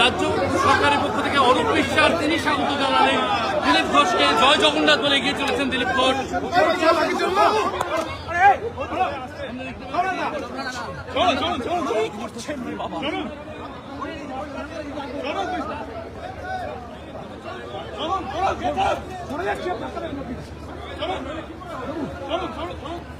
রাজ্য সরকারের পক্ষ থেকে অরূপ বিশ্বাস তিনি স্বাগত জানালেন দিলীপ ঘোষকে জয় জগন্নাথ বলে এগিয়ে চলেছেন দিলীপ ঘোষ আরে কুনালদাকে সাইড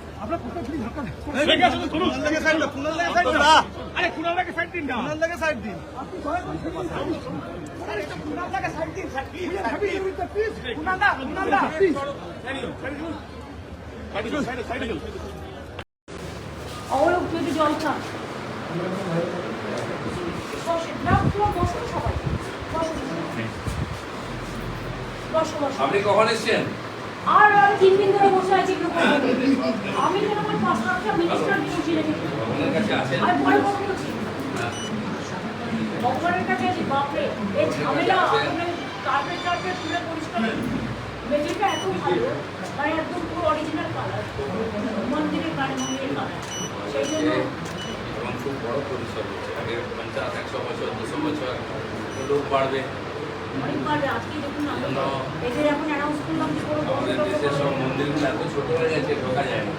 যদি জল খান। আপনি কখন এসছেন? আর আমি তিন দিন ধরে বসে আছি আমি যেন আমার পাঁচ লাখটা মিনিস্টার বসিয়ে রেখেছি আর কথা বলছি। ভগবানের কাছে আছি বাপরে। এই ঝামেলা কার্পেট কার্পেট তুলে পরিষ্কার মেঝেটা এত ভালো মানে একদম পুরো অরিজিনাল কালার মন্দিরের কালার মন্দিরের কালার সেই জন্য এবং খুব বড় পরিসর হচ্ছে আগে পঞ্চাশ একশো বছর দুশো বছর লোক বাড়বে। অনেকবার আজকে দেখুন এদের এখন অ্যানাউন্স করলাম যে কোনো আমাদের দেশের সব মন্দিরগুলো এত ছোট হয়ে গেছে ঢোকা যায় না।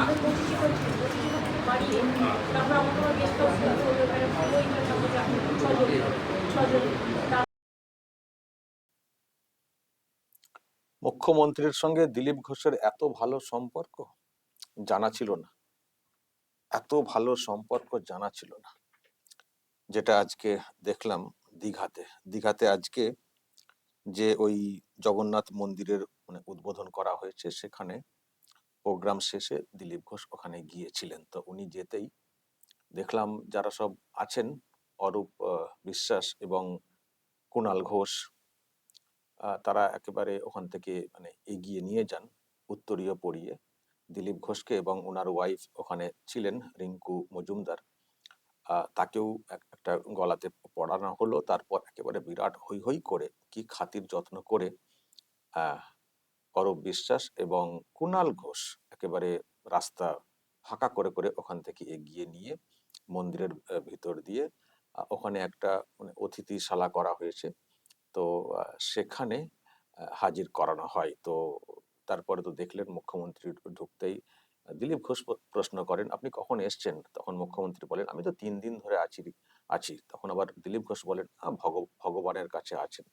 আমি পঁচিশে করছি পঁচিশে বাড়িয়ে তারপর আমাকে আবার গেস্ট হাউস করতে হলো এখানে ভালোই ছজন ছজন। মুখ্যমন্ত্রীর সঙ্গে দিলীপ ঘোষের এত ভালো সম্পর্ক? জানা ছিল না। এত ভালো সম্পর্ক জানা ছিল না। যেটা আজকে দেখলাম দীঘাতে। দীঘাতে আজকে যে ওই জগন্নাথ মন্দিরের মানে উদ্বোধন করা হয়েছে সেখানে প্রোগ্রাম শেষে দিলীপ ঘোষ ওখানে গিয়েছিলেন। তো উনি যেতেই দেখলাম যারা সব আছেন, অরূপ বিশ্বাস এবং কুণাল ঘোষ তারা একেবারে ওখান থেকে মানে এগিয়ে নিয়ে যান, উত্তরীয় পড়িয়ে। দিলীপ ঘোষকে এবং ওনার ওয়াইফ ওখানে ছিলেন রিঙ্কু মজুমদার। তাকেও এক- একটা গলাতে পড়ানো হলো, তারপর একেবারে বিরাট হই হই করে কি খাতির যত্ন করে অরূপ বিশ্বাস এবং কুণাল ঘোষ একেবারে রাস্তা ফাঁকা করে করে ওখান থেকে এগিয়ে নিয়ে মন্দিরের ভিতর দিয়ে ওখানে একটা মানে অতিথিশালা করা হয়েছে। তো সেখানে হাজির করানো হয়। তো, তারপরে তো দেখলেন মুখ্যমন্ত্রী ঢুকতেই দিলীপ ঘোষ প্রশ্ন করেন আপনি কখন এসছেন? তখন মুখ্যমন্ত্রী বলেন আমি তো তিন দিন ধরে আছি আছি। তখন আবার দিলীপ ঘোষ বলেন "আহ, ভগবানের কাছে আছেন।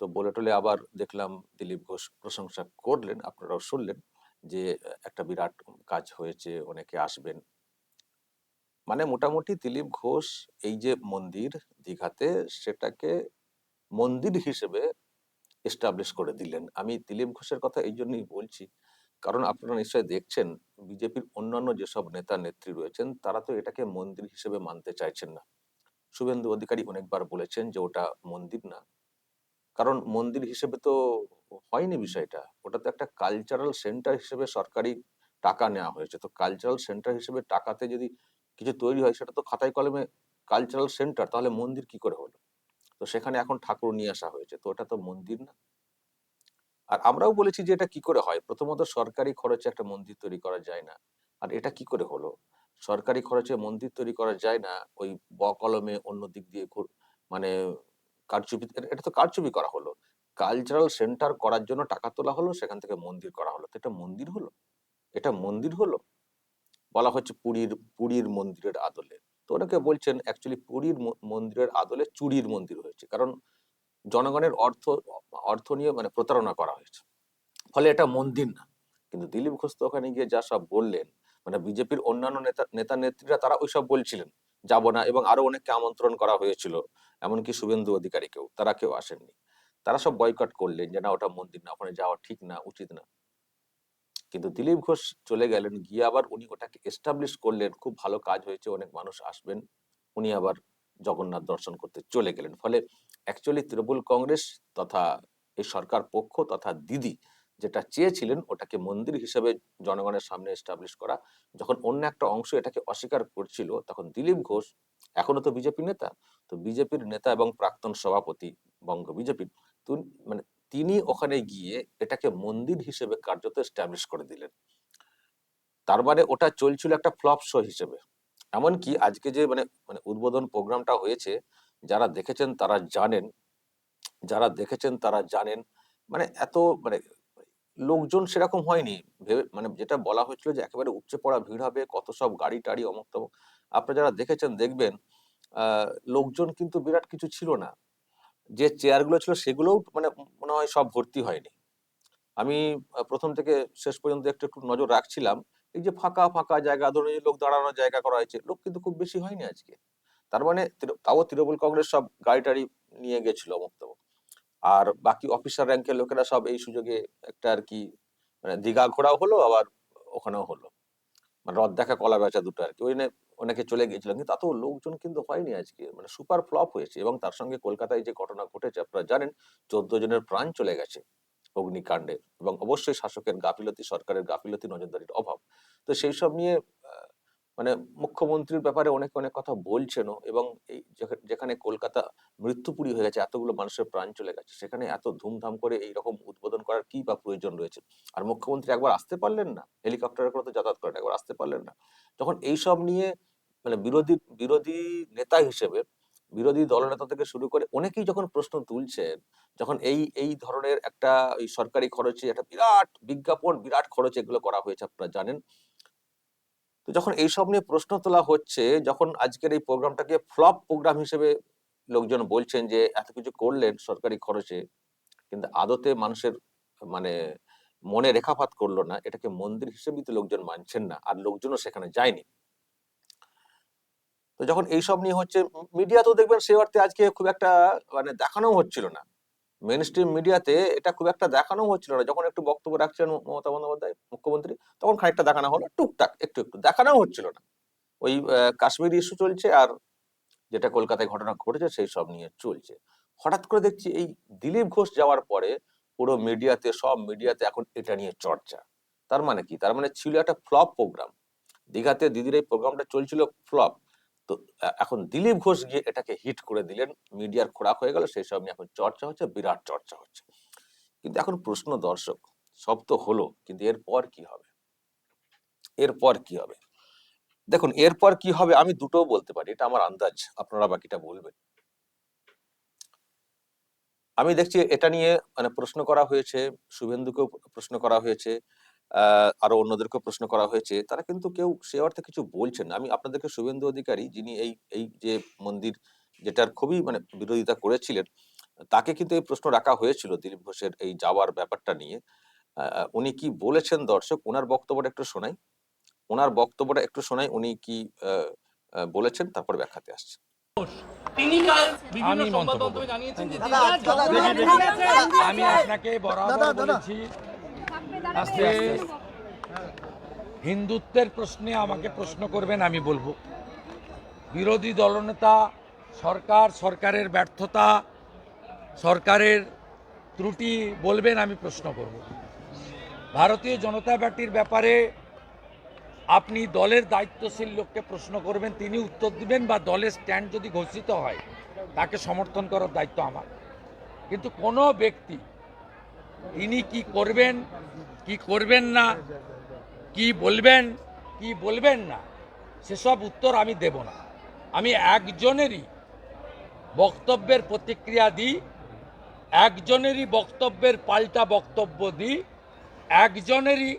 তো বলে টলে আবার দেখলাম দিলীপ ঘোষ প্রশংসা করলেন আপনারাও শুনলেন যে একটা বিরাট কাজ হয়েছে অনেকে আসবেন। মানে মোটামুটি দিলীপ ঘোষ এই যে মন্দির দীঘাতে সেটাকে মন্দির হিসেবে এস্টাবলিশ করে দিলেন। আমি দিলীপ ঘোষের কথা এই জন্যই বলছি কারণ আপনারা নিশ্চয়ই দেখছেন, বিজেপির অন্যান্য যেসব নেতা, নেত্রী রয়েছেন, তারা তো এটাকে মন্দির হিসেবে মানতে চাইছেন না। শুভেন্দু অধিকারী অনেকবার বলেছেন যে ওটা মন্দির না। কারণ মন্দির হিসেবে তো হয়নি বিষয়টা। ওটা তো একটা কালচারাল সেন্টার হিসেবে সরকারি টাকা নেওয়া হয়েছে। তো কালচারাল সেন্টার হিসেবে টাকাতে যদি কিছু তৈরি হয়, সেটা তো খাতায় কলমে কালচারাল সেন্টার তাহলে মন্দির কি করে হলো? তো সেখানে এখন ঠাকুর নিয়ে আসা হয়েছে। তো ওটা তো মন্দির না। আর আমরাও বলেছি যে এটা কি করে হয়? প্রথমত সরকারি খরচে একটা মন্দির তৈরি করা যায় না। আর এটা কি করে হলো? সরকারি খরচে মন্দির তৈরি করা যায় না, ওই বকলমে অন্য দিক দিয়ে মানে কারচুপি এটা- তো কারচুপি করা হলো। কালচারাল সেন্টার করার জন্য টাকা তোলা হলো, সেখান থেকে মন্দির করা হলো। তো এটা মন্দির হলো? এটা মন্দির হলো? বলা হচ্ছে পুরীর পুরীর মন্দিরের আদলে। তো অনেকে বলছেন অ্যাকচুয়ালি পুরীর মন্দিরের আদলে চুরির মন্দির হয়েছে। কারণ জনগণের অর্থ অর্থ নিয়ে মানে প্রতারণা করা হয়েছে। ফলে এটা মন্দির না। কিন্তু দিলীপ ঘোষ তো ওখানে গিয়ে যা সব বললেন মানে বিজেপির অন্যান্য নেতা নেতা নেত্রীরা তারা ওইসব বলছিলেন, যাব না। এবং আরও অনেককে আমন্ত্রণ করা হয়েছিল। এমনকি শুভেন্দু অধিকারীকেও, তারা কেউ আসেননি। তারা সব বয়কট করলেন যে, না, ওটা মন্দির না, ওখানে যাওয়া ঠিক না, উচিত না। কিন্তু দিলীপ ঘোষ চলে গেলেন, গিয়ে আবার উনি ওটাকে এস্টাবলিশ করলেন, খুব ভালো কাজ হয়েছে, অনেক মানুষ আসবেন। উনি আবার জগন্নাথ দর্শন করতে চলে গেলেন। ফলে অ্যাকচুয়ালি তৃণমূল কংগ্রেস তথা এই সরকার পক্ষ তথা দিদি যেটা চেয়েছিলেন ওটাকে মন্দির হিসেবে জনগণের সামনে এস্টাবলিশ করা। যখন অন্য একটা অংশ এটাকে অস্বীকার করছিল, তখন দিলীপ ঘোষ, এখনও তো বিজেপি নেতা, তো বিজেপির নেতা এবং প্রাক্তন সভাপতি বঙ্গ বিজেপির মানে তিনি ওখানে গিয়ে এটাকে মন্দির হিসেবে কার্যত এস্টাবলিশ করে দিলেন। তার মানে ওটা চলছিল একটা ফ্লপ শো হিসেবে। এমনকি আজকে যে মানে মানে উদ্বোধন প্রোগ্রামটা হয়েছে, যারা দেখেছেন তারা জানেন, যারা দেখেছেন তারা জানেন মানে এত মানে লোকজন সেরকম হয়নি। ভেবে মানে যেটা বলা হয়েছিল যে একেবারে উপচে পড়া ভিড় হবে, কত সব গাড়ি টাড়ি অমুক তমুক। আপনারা যারা দেখেছেন দেখবেন লোকজন কিন্তু বিরাট কিছু ছিল না। যে চেয়ারগুলো ছিল সেগুলোও মানে মনে হয় সব ভর্তি হয়নি। আমি প্রথম থেকে শেষ পর্যন্ত একটু একটু নজর রাখছিলাম। এই যে ফাঁকা ফাঁকা জায়গা, ধরুন লোক দাঁড়ানোর জায়গা করা হয়েছে, লোক কিন্তু খুব বেশি হয়নি আজকে। তার মানে তাও তৃণমূল কংগ্রেস সব গাড়ি টাড়ি নিয়ে গেছিল অমুক আর বাকি অফিসার র্যাঙ্কের লোকেরা সব এই সুযোগে একটা আর কি মানে দীঘা ঘোরাও হলো, আবার ওখানেও হলো। মানে রথ দেখা, কলা বেচা দুটো আর কি। ওই অনেকে চলে গিয়েছিলেন কিন্তু তাতেও লোকজন কিন্তু হয়নি আজকে। মানে সুপার ফ্লপ হয়েছে। এবং তার সঙ্গে কলকাতায় যে ঘটনা ঘটেছে, আপনারা জানেন, চোদ্দ জনের প্রাণ চলে গেছে। অগ্নিকাণ্ডে এবং অবশ্যই শাসকের গাফিলতি, সরকারের গাফিলতি, নজরদারির অভাব। তো সেই সব নিয়ে মানে মুখ্যমন্ত্রীর ব্যাপারে অনেক অনেক কথা বলছেনও এবং এই যেখা- যেখানে কলকাতা মৃত্যুপুরী হয়ে গেছে, এতগুলো মানুষের প্রাণ চলে গেছে, সেখানে এত ধুমধাম করে এই রকম উদ্বোধন করার কি বা প্রয়োজন রয়েছে? আর মুখ্যমন্ত্রী একবার আসতে পারলেন না? হেলিকপ্টারে করে তো যাতায়াত করেন একবার আসতে পারলেন না। তখন এইসব নিয়ে মানে বিরোধী বিরোধী নেতা হিসেবে বিরোধী দলনেতা থেকে শুরু করে অনেকেই যখন প্রশ্ন তুলছেন যখন এই এই ধরনের একটা ওই সরকারি খরচে একটা বিরাট বিজ্ঞাপন, বিরাট খরচ এগুলো করা হয়েছে আপনারা জানেন। তো যখন এইসব নিয়ে প্রশ্ন তোলা হচ্ছে, যখন আজকের এই প্রোগ্রামটাকে ফ্লপ প্রোগ্রাম হিসেবে লোকজন বলছেন যে, এত কিছু করলেন সরকারি খরচে, কিন্তু আদতে মানুষের মানে মনে রেখাপাত করল না, এটাকে মন্দির হিসেবেই তো লোকজন মানছেন না, আর লোকজনও সেখানে যায়নি। তো যখন এইসব নিয়ে হচ্ছে মিডিয়াতেও দেখবেন সে অর্থে আজকে খুব একটা মানে দেখানো হচ্ছিল না। মেন স্ট্রিম মিডিয়াতে এটা খুব একটা দেখানো হচ্ছিল না। যখন একটু বক্তব্য রাখছেন মমতা বন্দ্যোপাধ্যায়, মুখ্যমন্ত্রী, তখন খানিকটা দেখানো হলো, টুকটাক একটু একটু দেখানো হচ্ছিল না। ওই কাশ্মীর ইস্যু চলছে আর যেটা কলকাতায় ঘটনা ঘটেছে সেই সব নিয়ে চলছে। হঠাৎ করে দেখছি এই দিলীপ ঘোষ যাওয়ার পরে পুরো মিডিয়াতে সব মিডিয়াতে এখন এটা নিয়ে চর্চা। তার মানে কি? তার মানে ছিল একটা ফ্লপ প্রোগ্রাম দীঘাতে দিদির এই প্রোগ্রামটা চলছিল ফ্লপ তো এখন দিলীপ ঘোষ গিয়ে এটাকে হিট করে দিলেন। মিডিয়ার খোরাক হয়ে গেল, সেই সব নিয়ে এখন চর্চা হচ্ছে, বিরাট চর্চা হচ্ছে। কিন্তু এখন প্রশ্ন দর্শক, সব তো হলো, কিন্তু এরপর কি হবে? এরপর কি হবে? দেখুন, এরপর কি হবে আমি দুটো বলতে পারি, এটা আমার আন্দাজ, আপনারা বাকিটা বলবেন। আমি দেখছি এটা নিয়ে মানে প্রশ্ন করা হয়েছে, শুভেন্দুকেও প্রশ্ন করা হয়েছে আরও অন্যদেরকেও প্রশ্ন করা হয়েছে তারা কিন্তু কেউ সে অর্থে কিছু বলছেন না আমি আপনাদেরকে শুভেন্দু অধিকারী যিনি এই এই যে মন্দির যেটার খুবই মানে বিরোধিতা করেছিলেন তাকে কিন্তু এই প্রশ্ন রাখা হয়েছিল দিলীপ ঘোষের এই যাওয়ার ব্যাপারটা নিয়ে উনি কি বলেছেন দর্শক ওনার বক্তব্যটা একটু শোনাই ওনার বক্তব্যটা একটু শোনাই উনি কি বলেছেন তারপর ব্যাখ্যাতে আসছে তিনি কাল বিভিন্ন আমি সংবাদ মাধ্যমে জানিয়েছেন যে আমি আপনাকে বরাবর বলেছি আজকে হিন্দুত্বের প্রশ্নে আমাকে প্রশ্ন করবেন, আমি বলব। বিরোধী দলনেতা, সরকার, সরকারের ব্যর্থতা, সরকারের ত্রুটি বলবেন, আমি প্রশ্ন করব। ভারতীয় জনতা পার্টির ব্যাপারে আপনি দলের দায়িত্বশীল লোককে প্রশ্ন করবেন, তিনি উত্তর দিবেন বা দলের স্ট্যান্ড যদি ঘোষিত হয়, তাকে সমর্থন করার দায়িত্ব আমার। কিন্তু কোনো ব্যক্তি, তিনি কি করবেন কি করবেন না? কি বলবেন? কি বলবেন না? সেসব উত্তর আমি দেব না। আমি একজনেরই বক্তব্যের প্রতিক্রিয়া দিই, একজনেরই বক্তব্যের পাল্টা বক্তব্য দিই, একজনেরই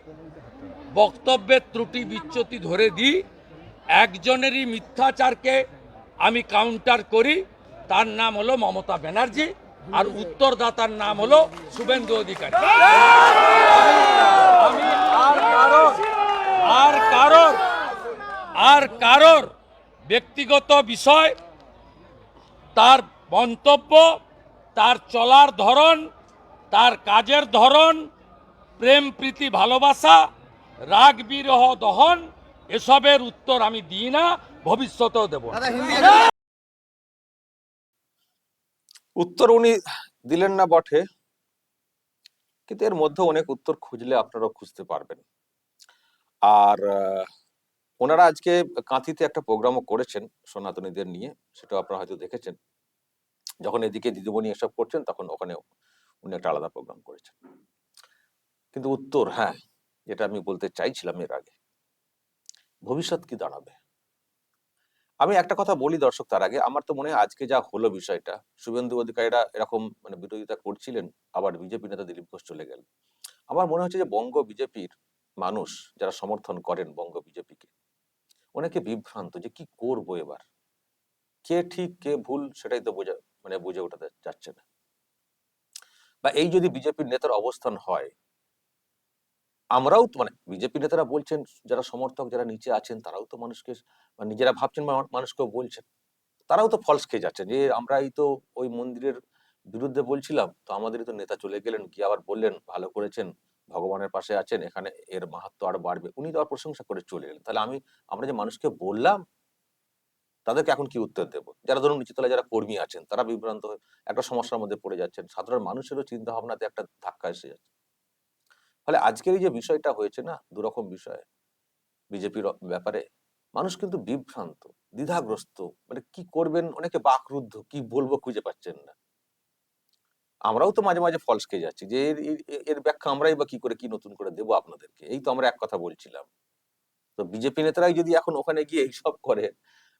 বক্তব্যের ত্রুটি বিচ্যুতি ধরে দিই, একজনেরই মিথ্যাচারকে আমি কাউন্টার করি। তার নাম হলো মমতা ব্যানার্জি। আর উত্তরদাতার নাম হলো শুভেন্দু অধিকারী। আমি আর কারোর আর কারোর আর কারোর ব্যক্তিগত বিষয় তার মন্তব্য তার চলার ধরন তার কাজের ধরন প্রেম প্রীতি ভালোবাসা রাগ বিরহ দহন এসবের উত্তর আমি দিই না ভবিষ্যতেও দেব না। উত্তর উনি দিলেন না বটে, কিন্তু এর মধ্যে অনেক উত্তর খুঁজলে আপনারাও খুঁজতে পারবেন। আর ওনারা আজকে কাঁথিতে একটা প্রোগ্রামও করেছেন সনাতনীদের নিয়ে, সেটাও আপনারা হয়তো দেখেছেন। যখন এদিকে দিদিমণি এসব করছেন, তখন ওখানে উনি একটা আলাদা প্রোগ্রাম করেছেন। কিন্তু উত্তর হ্যাঁ যেটা আমি বলতে চাইছিলাম এর আগে, ভবিষ্যৎ কি দাঁড়াবে? আমি একটা কথা বলি দর্শক তার আগে, আমার তো মনে হয় আজকে যা হলো বিষয়টা, শুভেন্দু অধিকারীরা এরকম মানে বিরোধিতা করছিলেন, আবার বিজেপি নেতা দিলীপ ঘোষ চলে গেল। আমার মনে হচ্ছে যে বঙ্গ বিজেপির মানুষ যারা সমর্থন করেন বঙ্গ বিজেপিকে অনেকে বিভ্রান্ত যে কি করব এবার? কে ঠিক, কে ভুল সেটাই তো বোঝা মানে বুঝে ওঠাতে যাচ্ছে না। বা এই যদি বিজেপির নেতার অবস্থান হয় আমরাও মানে বিজেপি নেতারা বলছেন, যারা সমর্থক, যারা নিচে আছেন, তারাও তো মানুষকে মানে নিজেরা ভাবছেন মানুষকেও বলছেন। তারাও তো ফলস খেয়ে যাচ্ছেন যে, আমরাই তো ওই মন্দিরের বিরুদ্ধে বলছিলাম, তো আমাদেরই তো নেতা চলে গেলেন, গিয়ে আবার বললেন, ভালো করেছেন, ভগবানের পাশে আছেন, এখানে এর মাহাত্ম আরও বাড়বে। উনি তো আর প্রশংসা করে চলে গেলেন। তাহলে আমি, আমরা যে মানুষকে বললাম, তাদেরকে এখন কি উত্তর দেব? যারা ধরুন নিচতলায় যারা কর্মী আছেন, তারা বিভ্রান্ত হয়ে একটা সমস্যার মধ্যে পড়ে যাচ্ছেন। সাধারণ মানুষেরও চিন্তা ভাবনাতে একটা ধাক্কা এসে যাচ্ছে। ফলে আজকের এই যে বিষয়টা হয়েছে না, দুরকম বিষয়, বিজেপির ব্যাপারে, মানুষ কিন্তু বিভ্রান্ত, দ্বিধাগ্রস্ত মানে কি করবেন, অনেকে বাকরুদ্ধ, কি বলব খুঁজে পাচ্ছেন না। আমরাও তো মাঝে মাঝে ফলস খেয়ে যাচ্ছি যে এর, এর- ব্যাখ্যা আমরাই বা কি করে, কি নতুন করে দেবো আপনাদেরকে, এই তো আমরা এক কথা বলছিলাম। তো বিজেপি নেতারাই যদি এখন ওখানে গিয়ে এইসব করে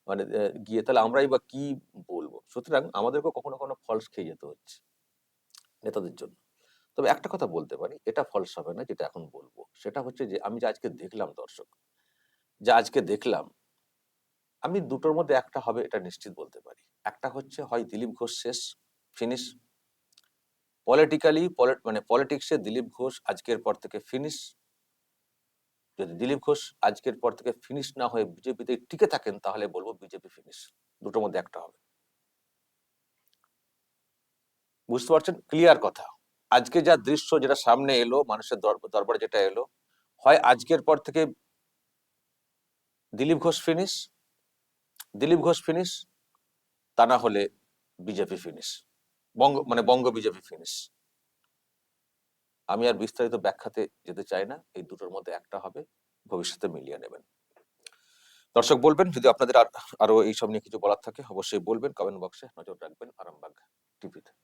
মানে গিয়ে তাহলে আমরাই বা কি বলব? সুতরাং আমাদেরকে কখনো কখনো ফলস খেয়ে যেতে হচ্ছে, নেতাদের জন্য। তবে একটা কথা বলতে পারি, এটা ফলস হবে না যেটা এখন বলব। সেটা হচ্ছে যে, আমি যে আজকে দেখলাম দর্শক, যে আজকে দেখলাম, আমি দুটোর মধ্যে একটা হবে এটা নিশ্চিত বলতে পারি। একটা হচ্ছে হয় দিলীপ ঘোষ শেষ ফিনিশ পলিটিক্যালি মানে পলিটিক্সে দিলীপ ঘোষ আজকের পর থেকে ফিনিশ যদি দিলীপ ঘোষ আজকের পর থেকে ফিনিশ না হয়ে বিজেপিতে টিকে থাকেন, তাহলে বলব বিজেপি ফিনিশ দুটোর মধ্যে একটা হবে। বুঝতে পারছেন? ক্লিয়ার কথা। আজকে যা দৃশ্য যেটা সামনে এলো, মানুষের দর- দরবারে যেটা এলো, হয় আজকের পর থেকে দিলীপ ঘোষ ফিনিশ দিলীপ ঘোষ ফিনিশ তা না হলে বিজেপি ফিনিশ বঙ্গ মানে বঙ্গ বিজেপি ফিনিশ আমি আর বিস্তারিত ব্যাখ্যাতে যেতে চাই না, এই দুটোর মধ্যে একটা হবে, ভবিষ্যতে মিলিয়ে নেবেন। দর্শক বলবেন, যদি আপনাদের আর আরও এইসব নিয়ে কিছু বলার থাকে, অবশ্যই বলবেন কমেন্ট বক্সে নজর রাখবেন, আরামবাগ টিভিতে।